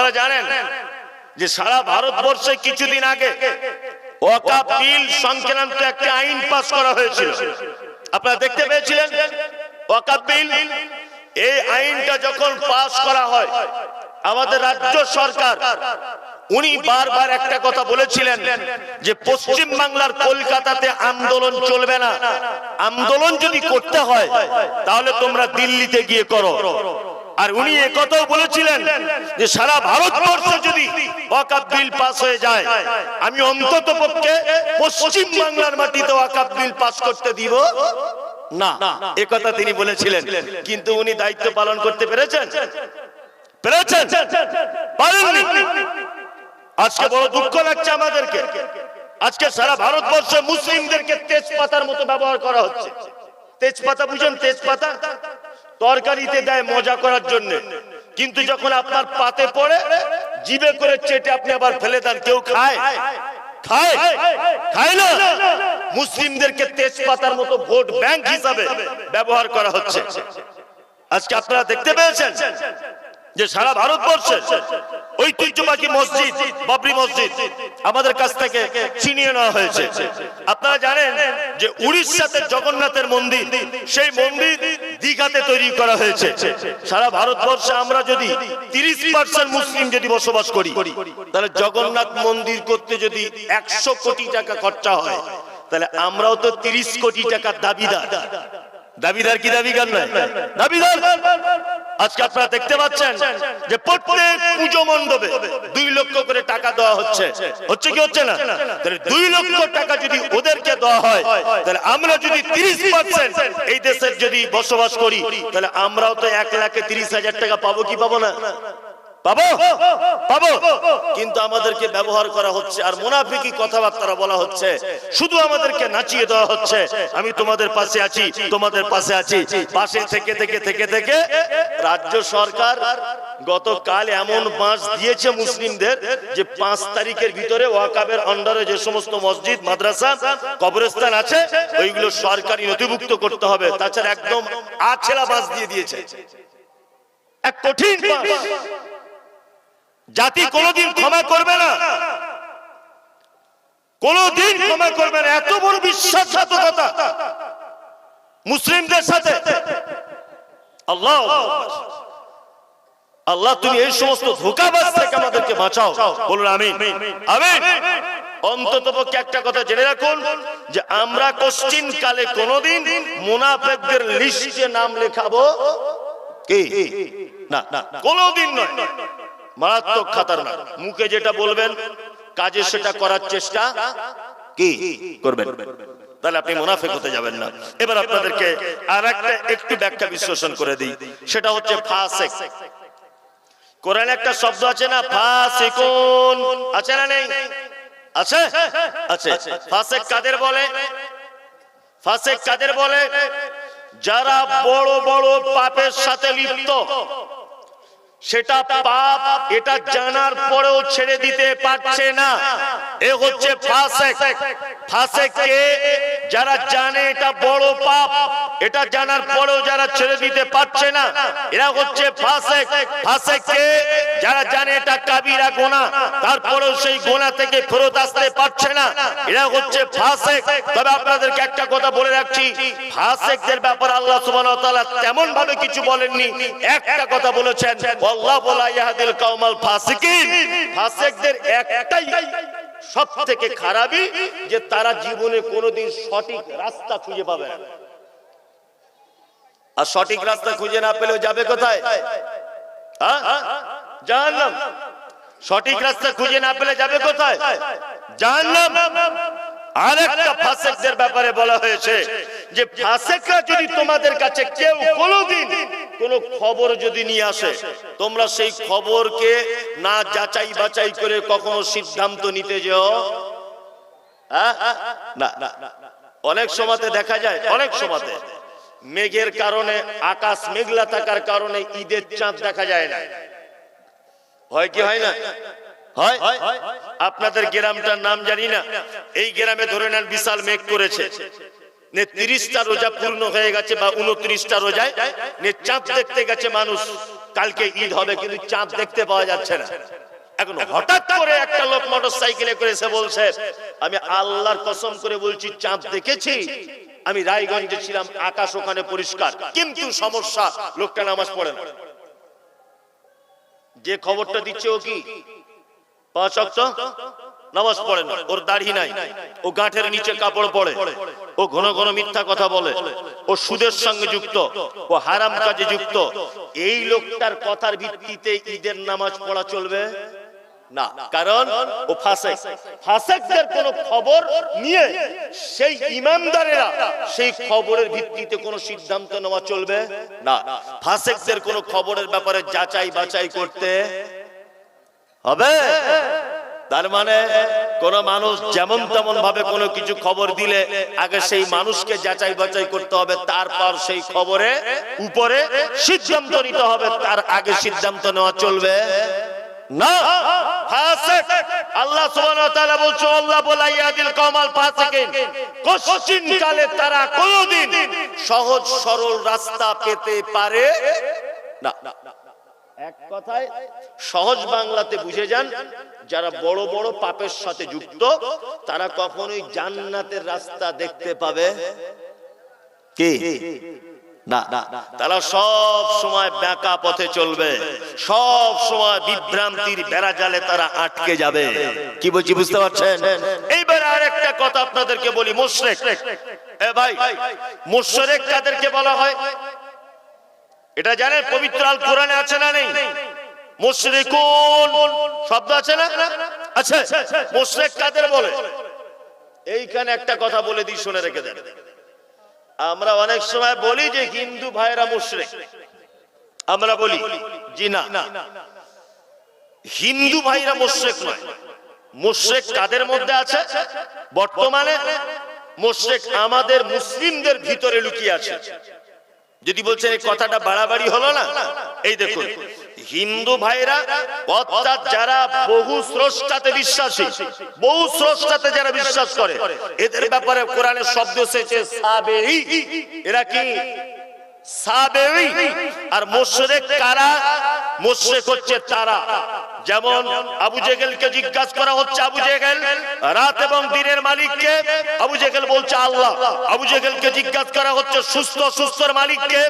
আপনারা জানেন যে সারা ভারতবর্ষে কিছুদিন আগে সংক্রান্ত একটা আইন পাস করা হয়েছিল। আপনারা দেখতে পেয়েছিলেন? এই আইনটা যখন পাস করা হয়, আমাদের রাজ্য সরকার, উনি বারবার একটা কথা বলেছিলেন যে পশ্চিম বাংলার কলকাতাতে আন্দোলন চলবে না। আন্দোলন যদি করতে হয়, তাহলে তোমরা দিল্লিতে গিয়ে করো। আর উনি একথাও বলেছিলেন যে সারা ভারতবর্ষ যদি ওয়াকাফ বিল পাস হয়ে যায়, আমি অন্তত পক্ষে পশ্চিম বাংলার মাটিতে ওয়াকাফ বিল পাস করতে দিব। না একথা তিনি বলেছিলেন। কিন্তু উনি দায়িত্ব পালন করতে পেরেছেন। পেরেছেন? আজকে বড় দুঃখ লাগছে আমাদেরকে। আজকে সারা ভারতবর্ষে মুসলিমদেরকে তেজপাতার মতো ব্যবহার করা হচ্ছে। তেজপাতা, বুঝেন, তেজপাতা তরকারিতে দেয় মজা করার জন্য। কিন্তু যখন আপনার পাতে পড়ে জিবে করে চেটে আপনি আবার ফেলে দেন, কেউ খায়? খায়? খায় মুসলিমদেরকে তেজপাতার মতো ভোট ব্যাংক হিসাবে ব্যবহার করা হচ্ছে। আজকে আপনারা দেখতে পেয়েছেন যে সারা ভারতবর্ষে ঐতিহ্যবাহী মসজিদ, বাবরি মসজিদ আমাদের কাছ থেকে ছিনিয়ে নেওয়া হয়েছে। আপনারা জানেন যে উড়িষ্যাতে জগন্নাথের মন্দির, সেই মন্দির দীঘাতে তৈরি করা হয়েছে। সারা ভারতবর্ষে আমরা যদি তিরিশ পার্সেন্ট মুসলিম যদি বসবাস করি, তাহলে জগন্নাথ মন্দির করতে যদি একশো কোটি টাকা খরচা হয়, তাহলে আমরাও তো তিরিশ কোটি টাকার দাবিদার। দাবিদার কি দাবিদার নয় দাবিদার। আজকে আপনারা দেখতে পাচ্ছেন যে প্রত্যেক পুজো মণ্ডপে দুই লক্ষ করে টাকা দেওয়া হচ্ছে। হচ্ছে কি হচ্ছে না? তাহলে দুই লক্ষ টাকা যদি ওদেরকে দেওয়া হয়, তাহলে আমরা যদি তিরিশ পার্সেন্ট এই দেশের যদি বসবাস করি, তাহলে আমরাও তো এক লাখে তিরিশ হাজার টাকা পাবো কি পাবো না? পাবো? পাবো। কিন্তু আমাদেরকে ব্যবহার করা হচ্ছে আর মোনাফিকি কথাবার্তা বলা হচ্ছে, শুধু আমাদেরকে নাচিয়ে দেওয়া হচ্ছে। আমি তোমাদের পাশে আছি, তোমাদের পাশে আছি। পাশে থেকে থেকে থেকে থেকে রাজ্য সরকার গতকাল এমন মাস দিয়েছে মুসলিমদের যে পাঁচ তারিখের ভিতরে ওয়াকাবের আন্ডারে যে সমস্ত মসজিদ, মাদ্রাসা, কবরস্থান আছে, ওইগুলো সরকারি নথিভুক্ত করতে হবে। তাছাড়া একদম আছেলা বাস দিয়ে দিয়েছে। এক কঠিন। জাতি কোনোদিন ক্ষমা করবে না। কোনদিন ক্ষমা করবে না। এত বড় বিশ্বাসঘাতকতা। মুসলিমদের সাথে। আল্লাহ। আল্লাহ তুমি এই সমস্ত ধোকাবাজ থেকে আমাদেরকে বাঁচাও। বলুন আমি আমি অন্তত পক্ষে একটা কথা জেনে রাখুন যে আমরা কোশ্চিন কালে কোনোদিন মুনাফেকদের লিস্টে নাম লেখাবো কি? না না। কোনোদিন নয়। মারাত্মক খাতারনাক। মুখে যেটা বলবেন, কাজে সেটা করার চেষ্টা কি করবেন? তাহলে আপনি মুনাফেক হতে যাবেন না। এবার আপনাদেরকে আর একটা একটু ব্যাখ্যা বিশ্লেষণ করে দিই। সেটা হচ্ছে ফাসেক। কোরআনে একটা শব্দ আছে না, ফাসিকুন? আছে না নেই? আছে? আছে। ফাসেক কাদের বলে? ফাসেক কাদের বলে? যারা বড় বড় পাপের সাথে লিপ্ত। সেটা পাপ, এটা জানার পরেও ছেড়ে দিতে পারছে না। এ হচ্ছে ফাসেক। ফাসেক কে? যারা জানে এটা বড় পাপ, এটা জানার পরেও যারা ছেড়ে দিতে পারছে না, এরা হচ্ছে ফাসেক। ফাসেক কে? যারা জানে এটা কাবিরা গোনা, তারপরেও সেই গোনা থেকে ফেরত আসতে পারছে না, এরা হচ্ছে ফাসেক। তবে আপনাদেরকে একটা কথা বলে রাখছি, ফাসেকদের ব্যাপারে আল্লাহ সুবহানাহু ওয়া তাআলা তেমন ভাবে কিছু বলেননি। একটা কথা বলেছেন আল্লাহ বলা ইয়াহদিল কওমাল ফাসিকিন। ফাসিকদের একটাই সব খারাপই যে তারা জীবনে কোনোদিন সঠিক রাস্তা খুঁজে পাবে না। আর সঠিক রাস্তা খুঁজে না পেলেও যাবে কোথায়? জাহান্নাম। সঠিক রাস্তা খুঁজে না পেলে যাবে কোথায়? জাহান্নাম। আর ফাসেকদের ব্যাপারে বলা হয়েছে যে ফাসেকরা যদি তোমাদের কাছে কেউ কোনোদিন কোন খবর যদি নিয়ে আসে, তোমরা সেই খবরকে না যাচাই বাছাই করে কখনো সিদ্ধান্ত নিতে যেও? হ্যাঁ? অনেক সময়তে দেখা যায়, অনেক সময়তে মেঘের কারণে, আকাশ মেঘলা থাকার কারণে ঈদের চাঁদ দেখা যায় না। হয় কি হয় না? হয়? আপনাদের গ্রামটার নাম জানি না। এই গ্রামে ধরে নেন বিশাল মেঘ করেছে। নে তিরিশটা রোজা পূর্ণ হয়ে গেছে বা উনত্রিশটা রোজায়, নে চাঁদ দেখতে গেছে মানুষ। কালকে ঈদ হবে, কিন্তু চাঁদ দেখতে পাওয়া যাচ্ছে না। এখন হঠাৎ করে একটা লোক মোটর সাইকেলে করে এসে বলছে, আমি আল্লাহর কসম করে বলছি, চাঁদ দেখেছি? আমি রায়গঞ্জে ছিলাম, আকাশ ওখানে পরিষ্কার। কিন্তু সমস্যা, লোকটা নামাজ পড়ে না। যে খবরটা দিচ্ছে ও কি? পাঁচ নামাজ পড়ে না, ওর দাড়ি নাই, ও গাঁঠের নিচে কাপড় পরে ও ঘন ঘন মিথ্যা কথা বলে, ও সুদের সঙ্গে যুক্ত, ও হারাম কাজে যুক্ত, এই লোকটার কথার ভিত্তিতে ঈদের নামাজ পড়া চলবে? না, কারণ ও ফাসেক, ফাসেকদের কোন খবর নিয়ে সেই ইমানদারেরা সেই খবরের ভিত্তিতে কোন সিদ্ধান্ত নেওয়া চলবে? না, ফাসেকদের কোন খবরের ব্যাপারে যাচাই বাছাই করতে হবে? তার মানে কোন মানুষ যেমন তেমন ভাবে কোনো কিছু খবর দিলে আগে সেই মানুষকে যাচাই বাছাই করতে হবে, তারপর সেই খবরে উপরে সিদ্ধান্ত নিতে হবে, তার আগে সিদ্ধান্ত নেওয়া চলবে। তারা কোনদিন সহজ সরল রাস্তা পেতে পারে না। এক কথায়, সহজ বাংলাতে বুঝে যান, যারা বড় বড় পাপের সাথে যুক্ত, তারা কখনোই জান্নাতের রাস্তা দেখতে পাবে কি? তারা সব সময় ব্যাকা পথে চলবে, সব সময় বিভ্রান্তির বেড়া জালে তারা আটকে যাবে। কি বলছি, বুঝতে পারছেন? এইবার আরেকটা কথা আপনাদেরকে বলি, মুশরিক। এ ভাই, মুশরিক কাদেরকে বলা হয়? এটা জানেন পবিত্র আল কোরআনে আছে না নেই? মুশরিকুন। শব্দ আছে না? আছে। মুশরিক কাদের বলে? এইখানে একটা কথা বলে দিই, শুনে রেখে দেন। আমরা অনেক সময় বলি যে হিন্দু ভাইরা মুশরিক। আমরা বলি জি না হিন্দু ভাইরা মুশরিক নয়। মুশরিক কাদের মধ্যে আছে? বর্তমানে মুশরিক আমাদের মুসলিমদের ভিতরে লুকিয়ে আছে। যদি বলছেন এই কথাটা বাড়াবাড়ি হলো না, এই দেখুন, হিন্দু ভাইরা, অর্থাৎ যারা বহু স্রষ্টাতে বিশ্বাসী, বহু স্রষ্টাতে যারা বিশ্বাস করে, এদের ব্যাপারে কোরআনের শব্দ এসেছে সাবেই এরা কি? সাবেই আর মুশরিক কারা? মুশরিক হচ্ছে তারা। যেমন আবু জেগেলকে জিজ্ঞাসা করা হচ্ছে, আবু জেগেল রাত এবং দিনের মালিককে? আবু জেগেল বলছে, আল্লাহ। আবু জেগেলকে জিজ্ঞাসা করা হচ্ছে, সুস্থ, সুস্থর মালিককে?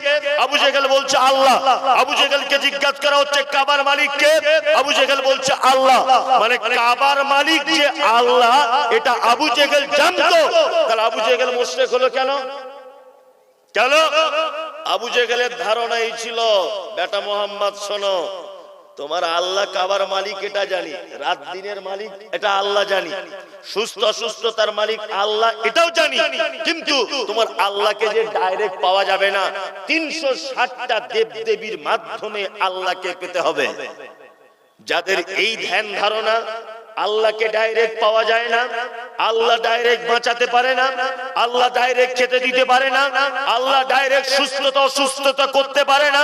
আবু জেগেল বলছে, আল্লাহ। আবু জেগেলকে জিজ্ঞাসা করা হচ্ছে, কাবার মালিককে? আবু জেগেল বলছে, আল্লাহ। মানে কাবার মালিক যে আল্লাহ, এটা আবু জেগেল জানতো। তাহলে আবু জেগেল মুশরিক হলো কেন? কেন? আবু জেগেলের ধারণা এই ছিল, বেটা মোহাম্মদ শোনো তোমার আল্লাহ কাবার মালিক এটা জানি, রাত দিনের মালিক এটা আল্লাহ জানি, সুস্থ অসুস্থতার মালিক আল্লাহ এটাও জানি, কিন্তু তোমার আল্লাহকে যে ডাইরেক্ট পাওয়া যাবে না, তিনশো ষাটটা দেব দেবীর মাধ্যমে আল্লাহকে পেতে হবে। যাদের এই ধ্যান ধারণা আল্লাহকে ডাইরেক্ট পাওয়া যায় না। আল্লাহ ডাইরেক্ট বাঁচাতে পারে না। আল্লাহ ডাইরেক্ট খেতে দিতে পারে না। আল্লাহ ডাইরেক্ট সুস্থতা, অসুস্থতা করতে পারে না।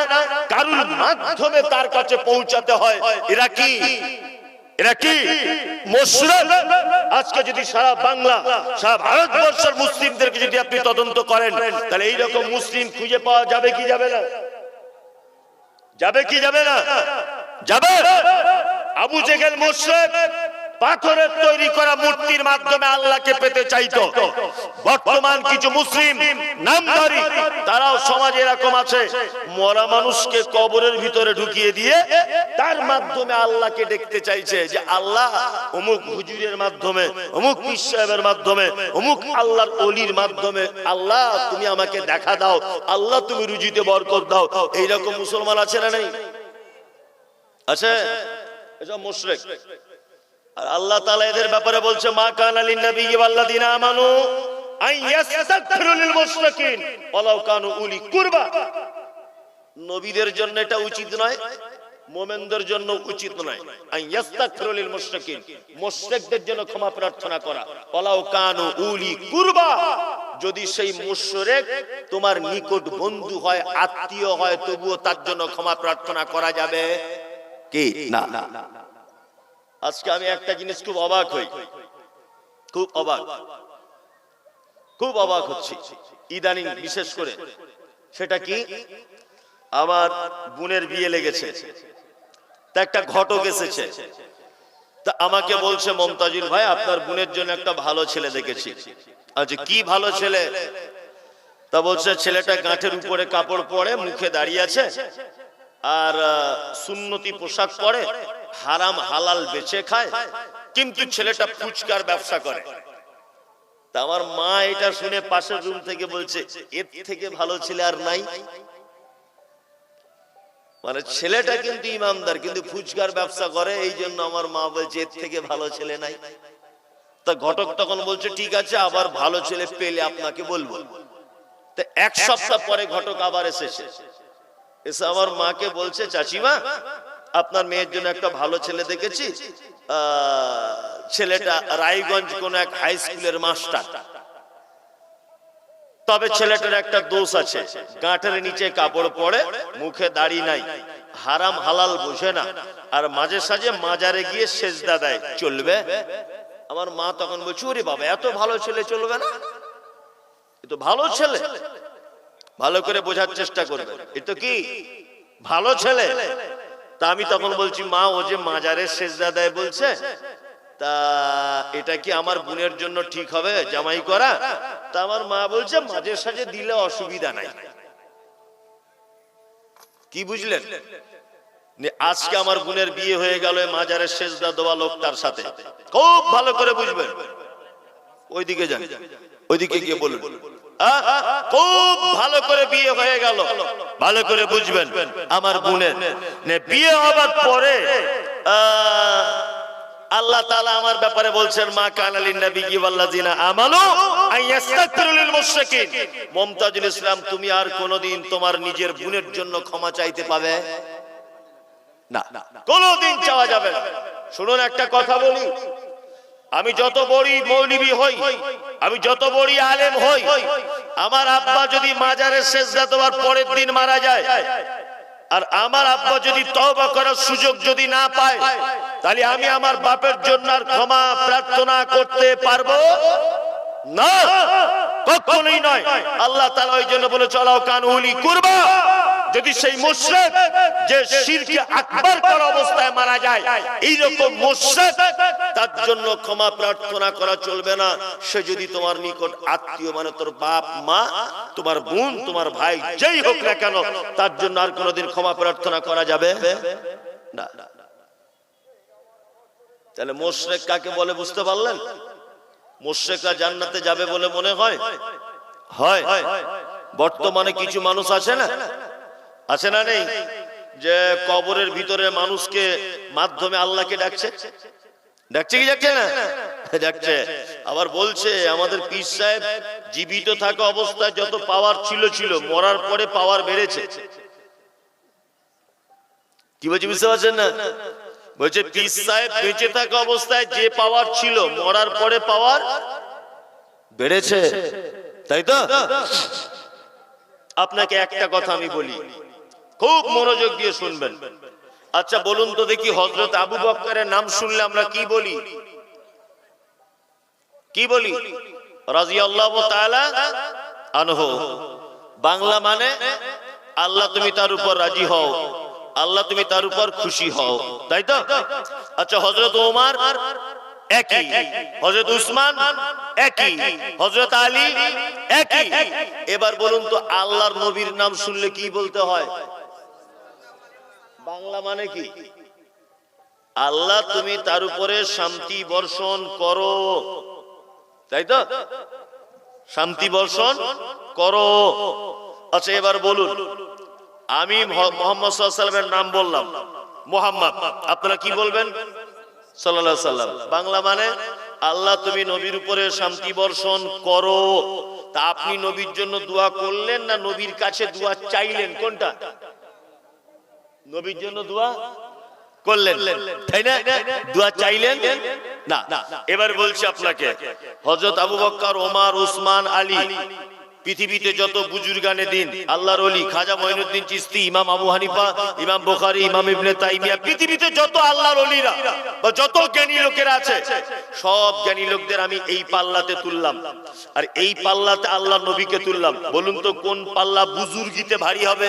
কারুর মাধ্যমে তার কাছে পৌঁছাতে হয়। এরা কি? আজকে যদি সারা বাংলা, সারা ভারতবর্ষের মুসলিমদেরকে যদি আপনি তদন্ত করেন, তাহলে এইরকম মুসলিম খুঁজে পাওয়া যাবে কি যাবে না? যাবে কি যাবে না? যাবে? আবু জেগেল মুশরিক পাথরের তৈরি করা মূর্তির মাধ্যমে আল্লাহকে পেতে চাইতো। বর্তমান কিছু মুসলিম নামধারী, তারাও সমাজে এরকম আছে। মরা মানুষকে কবরের ভিতরে ঢুকিয়ে দিয়ে তার মাধ্যমে আল্লাহকে দেখতে চাইছে যে আল্লাহ অমুক হুজুরের মাধ্যমে, অমুক সাহেবের মাধ্যমে, অমুক আল্লাহর অলির মাধ্যমে, আল্লাহ তুমি আমাকে দেখা দাও, আল্লাহ তুমি রুজিতে বরকত দাও। এইরকম মুসলমান আছে না নেই? আছে? এসব মুশরিক। আর আল্লাহ তাআলা এদের ব্যাপারে বলছে, মা কানা লিন নবী ওয়াল্লাযিনা আমানু আন ইয়াস্তাগফিরু নবীদের জন্য এটা উচিত নয়, মোমেনদের জন্য উচিত নয়। আন ইয়াস্তাগফিরু লিল মুশরিকিন জন্য ক্ষমা প্রার্থনা করা। ওয়ালাউ কানু উলি কুরবা। যদি সেই মুশরিক তোমার নিকট বন্ধু হয়, আত্মীয় হয়, তবুও তার জন্য ক্ষমা প্রার্থনা করা যাবে কি? না। আজকে আমি একটা জিনিস খুব অবাক হই। খুব অবাক। খুব অবাক হচ্ছি। ইদানিং বিশেষ করে। সেটা কি? আমার বোনের বিয়ে লেগেছে। তা একটা ঘটক এসেছে। তা আমাকে বলছে, মমতাজুল ভাই, আপনার বোনের জন্য একটা ভালো ছেলে দেখেছি। আচ্ছা কি ভালো ছেলে? তা বলছে, ছেলেটা গাঁঠের উপরে কাপড় পরে, মুখে দাঁড়িয়ে আছে। আর সুন্নতি পোশাক পরে হারাম হালাল বেচে খায়, কিন্তু ছেলেটা ফুচকার ব্যবসা করে। তা আমার মা এটা শুনে পাশের রুম থেকে বলছে, এর থেকে ভালো ছেলে আর নাই। মানে ছেলেটা কিন্তু ইমামদার কিন্তু ফুচকার ব্যবসা করে, এই জন্য আমার মা বলছে, এর থেকে ভালো ছেলে নাই। তা ঘটক তখন বলছে, ঠিক আছে, আবার ভালো ছেলে পেলে আপনাকে বলব। তা এক সপ্তাহ পরে ঘটক আবার এসেছে। এসে আমার মাকে বলছে, চাচিমা, আপনার মেয়ের জন্য একটা ভালো ছেলে দেখেছি। ছেলেটা রায়গঞ্জ কোন এক হাই স্কুলের মাস্টার তবে ছেলেটার একটা দোষ আছে। গাঁটের নিচে কাপড় পরে মুখে দাড়ি নাই। হারাম হালাল বোঝে না। আর মাঝে সাঝে মাজারে গিয়ে সেজদা দেয়। চলবে? আমার মা তখন বলছে, ওরে বাবা, এত ভালো ছেলে চলবে না? এ তো ভালো ছেলে। ভালো করে বোঝার চেষ্টা করবে। এ তো কি? ভালো ছেলে। তা আমি তখন বলছি, মা, ও যে মাজারে সেজদা দেয় বলছে, তা এটা কি আমার বোনের জন্য ঠিক হবে, জামাই করা? তা আমার মা বলছে, মাঝে সাঝে দিলে অসুবিধা নাই। কি বুঝলেন? আজকে আমার বোনের বিয়ে হয়ে গেল মাজারের সেজদা দেওয়া লোকটার সাথে। খুব ভালো করে বুঝবেন। ওইদিকে যান। ওইদিকে গিয়ে খুব ভালো করে বিয়ে হয়ে গেল। ভালো করে বুঝবেন, আমার বোনের। বিয়ে হবার পরে আল্লাহ তাআলা আমার ব্যাপারে বলছেন, মা কানালিন ইসলাম, তুমি আর কোনদিন তোমার নিজের বোনের জন্য ক্ষমা চাইতে পাবে? না। কোনদিন চাওয়া যাবে শুনুন, একটা কথা বলি। আমি যত বড়ি মৌলবী হই, আমি যত বড়ি আলেম হই, আমার আব্বা যদি মাজারে সেজদা দেওয়ার পরের দিন মারা যায়, আর আমার আব্বা যদি তওবা করার সুযোগ যদি না পায়, তাহলে আমি আমার বাপের জন্য আর ক্ষমা প্রার্থনা করতে পারব না। কখনোই নয়। আল্লাহ তাআলা ওই জন্য বলে চলাও কানহুলি কুরবা। যদি সেই মুশরিক যে শিরকে আকবার করা অবস্থায় মারা যায় এই রকম মুশরিক তার জন্য ক্ষমা প্রার্থনা করা চলবে না। সে যদি তোমার নিকট আত্মীয় মানে তোর বাপ, মা, তোমার বোন, তোমার ভাই, যেই হোক না কেন, তার জন্য আর কোনোদিন ক্ষমা প্রার্থনা করা যাবে না। তাহলে মোশরেক কাকে বলে বুঝতে পারলেন? মোশরেকরা জান্নাতে যাবে বলে মনে হয়? হয়। বর্তমানে কিছু মানুষ আছে না? আছে না নেই? যে কবরের ভিতরে মানুষকে মাধ্যমে আল্লাহকে ডাকছে? ডাকছে কি ডাকছে না? ডাকছে। আবার বলছে, আমাদের পীর সাহেব জীবিত থাকা অবস্থায় যত পাওয়ার ছিল ছিল, মরার পরে পাওয়ার বেড়েছে। কি বলছি, বুঝতে পারছেন না? বলছে, পীর সাহেব বেঁচে থাকা অবস্থায় যে পাওয়ার ছিল, মরার পরে পাওয়ার বেড়েছে। তাই তো? আপনাকে একটা কথা আমি বলি। খুব মনোযোগ দিয়ে শুনবেন। আচ্ছা বলুন তো দেখি হজরত আবু বক্করের নাম শুনলে আমরা কি বলি? কি বলি? তাআলা আনহু। বাংলা মানে আল্লাহ তুমি তার উপর রাজি হও, আল্লাহ তুমি তার উপর খুশি হও, তাই তো? আচ্ছা হজরত ওমর একই হজরত উসমান একই হজরত আলী একই। এবার বলুন তো, আল্লাহর নবীর নাম শুনলে কি বলতে হয়? বাংলা মানে কি? আল্লাহ তুমি তার উপরে শান্তি বর্ষণ করো। তাই তো? শান্তি বর্ষণ করো। আচ্ছা এবার বলুন, আমি মহ- মোহাম্মদ সাল্লামের নাম বললাম। মোহাম্মদ, আপনারা কি বলবেন? আলাইহি সাল্লাম বাংলা মানে আল্লাহ তুমি নবীর উপরে শান্তি বর্ষণ করো। তা আপনি নবীর জন্য দোয়া করলেন না নবীর কাছে দোয়া চাইলেন? কোনটা? নবীর জন্য দোয়া করলেন। তাই না? দোয়া চাইলেন? না। এবার বলছি আপনাকে, হযরত আবু বকর ওমর, উসমান, আলী, পৃথিবীতে যত বুজুর্গানে দিন, আল্লাহর ওলি, খাজা মঈনুদ্দিন চিস্তি ইমাম আবু হানিফা, ইমাম বুখারী, ইমাম ইবনে তাইমিয়া, পৃথিবীতে যত আল্লাহর ওলিরা বা যত জ্ঞানী লোকেরা আছে, সব জ্ঞানী লোকদের আমি এই পাল্লাতে তুললাম। আর এই পাল্লাতে আল্লাহ নবীকে তুললাম। বলুন তো কোন পাল্লা বুজুর্গিতে ভারী হবে?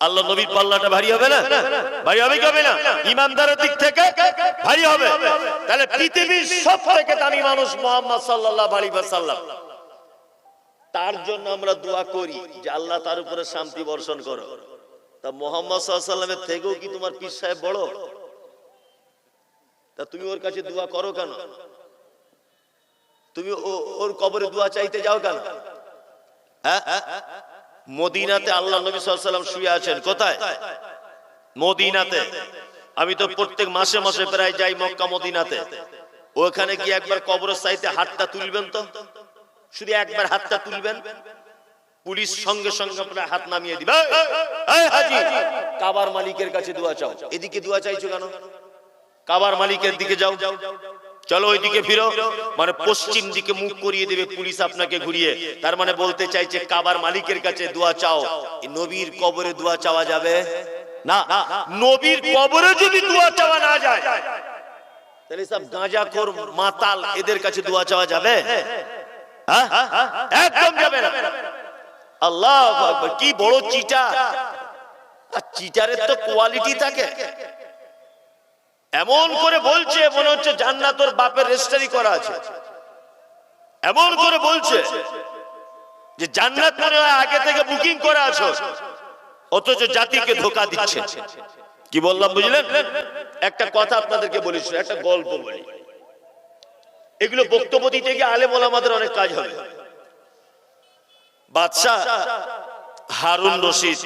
আল্লাহ নবীর পাল্লাটা ভারী হবে না? ভারী হবে কি হবে না? ইমানদারের দিক থেকে ভারী হবে। তাহলে পৃথিবীর সব থেকে দামি মানুষ মোহাম্মদ সাল্লাল্লাহু আলাইহি ওয়াসাল্লাম। তার জন্য আমরা দোয়া করি যে আল্লাহ তার উপরে শান্তি বর্ষণ করো। তা মোহাম্মদ সাল্লামের থেকেও কি তোমার পীর সাহেব বড়? তা তুমি ওর কাছে দোয়া করো কেন? তুমি ওর কবরে দোয়া চাইতে যাও কেন? হ্যাঁ? মদিনাতে আল্লাহ নবী সাল্লাম শুয়ে আছেন। কোথায়? মদিনাতে। আমি তো প্রত্যেক মাসে মাসে প্রায় যাই মক্কা, মদিনাতে। ওখানে গিয়ে একবার কবরের সাইতে হাতটা তুলবেন তো? শুধু একবার হাতটা তুলবেন। পুলিশ সঙ্গে সঙ্গে আপনার হাত নামিয়ে দিবে। কাবার মালিকের কাছে দোয়া চাও। এদিকে দোয়া চাইছো কেন? কাবার মালিকের দিকে যাও যাও। চলো ওইদিকে ফিরো। মানে পশ্চিম দিকে মুখ করিয়ে দেবে পুলিশ আপনাকে ঘুরিয়ে। তার মানে বলতে চাইছে, কাবার মালিকের কাছে দোয়া চাও। নবীর কবরে দোয়া চাওয়া যাবে? না। নবীর কবরে যদি দোয়া চাওয়া না যায়, তাহলে সব মাতাল এদের কাছে দোয়া চাওয়া যাবে? হ্যাঁ? একদম যাবে না। আল্লাহ কি বড় চিটা চিটারের তো কোয়ালিটি থাকে। এমন করে বলছে মনে হচ্ছে জান্নাত জান্নাতর বাপের রেজিস্ট্রি করা আছে। এমন করে বলছে যে জান্নাত মনে হয় আগে থেকে বুকিং করা আছে। অথচ জাতিকে ধোকা দিচ্ছে। কি বললাম বুঝলেন? একটা কথা আপনাদেরকে বলি শুনুন, একটা গল্প বলি। এগুলো বক্তব্য দিতে গিয়ে আলে আলেম ওলামাদের অনেক কাজ হবে। বাদশাহ হারুন রশিদ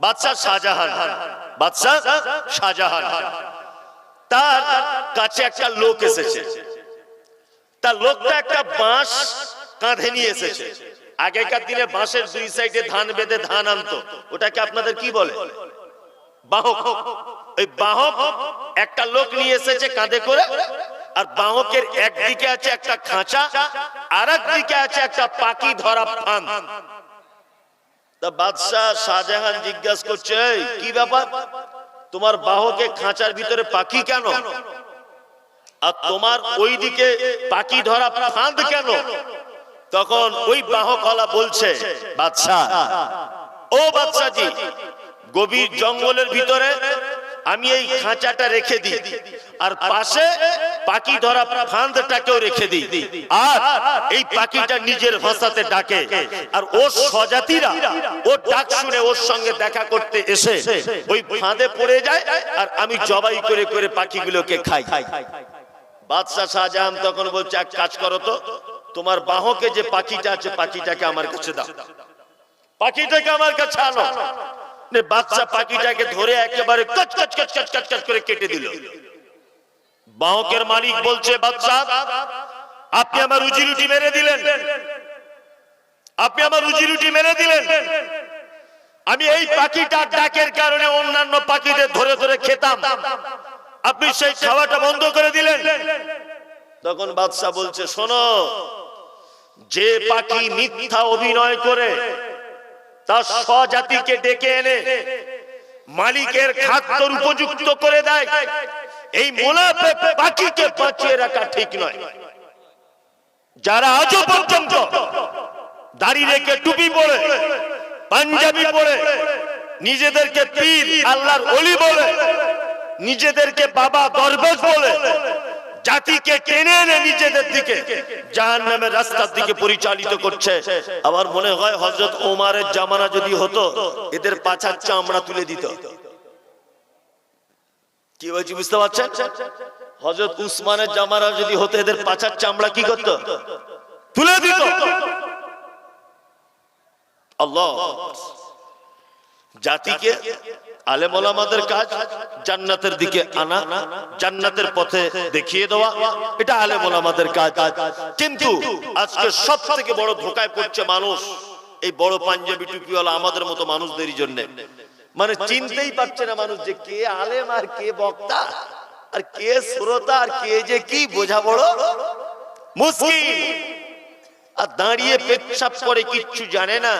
বাদশাহ শাহজাহান বাদশাহ শাহজাহান। তার কাছে একটা লোক এসেছে। তার লোকটা একটা বাঁশ কাঁধে নিয়ে এসেছে। আগেকার দিনে বাঁশের দুই সাইডে ধান বেঁধে ধান আনতো। ওটাকে আপনাদের কি বলে? বাহক। ওই বাহক একটা লোক নিয়ে এসেছে কাঁধে করে, আর বাহকের একদিকে আছে একটা খাঁচা আর দিকে আছে একটা পাখি ধরা ফান তা বাদশাহ শাহজাহান জিজ্ঞাসা করছে কি ব্যাপার? তোমার বাহকে খাঁচার ভিতরে পাখি কেন? আর তোমার ওই দিকে পাখি ধরা ফাঁদ কেন? তখন ওই বাহকলা বলছে, বাদশাহ, ও বাদশাজি গভীর জঙ্গলের ভিতরে আমি এই খাঁচাটা রেখে দিই। আর পাশে পাখি ধরা ফাঁদটাকেও রেখে দিই। আর এই পাখিটা নিজের ভাষাতে ডাকে। আর ও স্বজাতিরা ও ডাক শুনে ওর সঙ্গে দেখা করতে এসে ওই ফাঁদে পড়ে যায় আর আমি জবাই করে করে পাখিগুলোকে খাই। বাদশাহ শাহজাহান তখন বলছে, এক কাজ করো তো, তোমার বাহকে যে পাখিটা আছে, পাখিটাকে আমার কাছে দাও। পাখিটাকে আমার কাছে আনো। বাচ্চা পাখিটাকে ধরে একেবারে কচ কচ কচ কচ কচ কচ করে কেটে দিল। বাহকের মালিক বলছে, বাচ্চা, আপনি আমার রুজি রুটি মেরে দিলেন। আপনি আমার রুজি রুটি মেরে দিলেন। আমি এই পাখিটার ডাকের কারণে অন্যান্য পাখিদের ধরে ধরে খেতাম। আপনি সেই খাওয়াটা বন্ধ করে দিলেন। তখন বাদশাহ বলছে, শোনো, যে পাখি মিথ্যা অভিনয় করে তার স্বজাতিকে ডেকে এনে মালিকের খাদ্যর উপযুক্ত করে দেয়। এই মোলাপে পাখিকে বাঁচিয়ে রাখা ঠিক নয়। যারা আজও পর্যন্ত দাড়ি রেখে টুপি পরে, পাঞ্জাবি পরে, নিজেদেরকে পীর, আল্লাহর অলি বলে, নিজেদেরকে বাবা দরবেশ বলে জাতিকে টেনে এনে নিজেদের দিকে জাহান নামের রাস্তার দিকে পরিচালিত করছে। আমার মনে হয় হজরত ওমারের জামানা যদি হতো এদের পাছার চামড়া তুলে দিত। কি বলছি বুঝতে পারছেন? হজরত উসমানের জামানা যদি হতো এদের পাছার চামড়া কি করতো? তুলে দিত। আল্লাহ। জাতিকে কাজ জান্নাতের দিকে আনা, জান্নাতের পথে দেখিয়ে দেওয়া, এটা কাজ। কিন্তু আজকে সব থেকে বড় ধোকায় পড়ছে মানুষ, এই বড় পাঞ্জাবি টুপিওয়ালা আমাদের মতো মানুষদেরই জন্য। মানে চিনতেই পারছে না মানুষ যে কে আলেম আর কে বক্তা, আর কে শ্রোতা, আর কে যে কি, বোঝা বড় মুশকিল। আর দাঁড়িয়ে পেচ্ছাপ করে কিচ্ছু জানে না।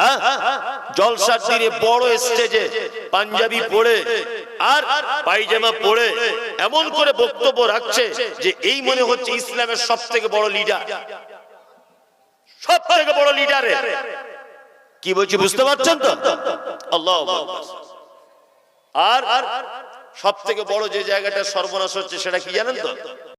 হ্যাঁ? জলসার দিনে বড় স্টেজে পাঞ্জাবি আর এমন করে বক্তব্য রাখছে যে এই মনে হচ্ছে ইসলামের সব থেকে বড় লিডার সব থেকে বড় লিডারে কি বলছি বুঝতে পারছেন তো? আল্লাহ আর সব থেকে বড় যে জায়গাটা সর্বনাশ হচ্ছে সেটা কি জানেন তো?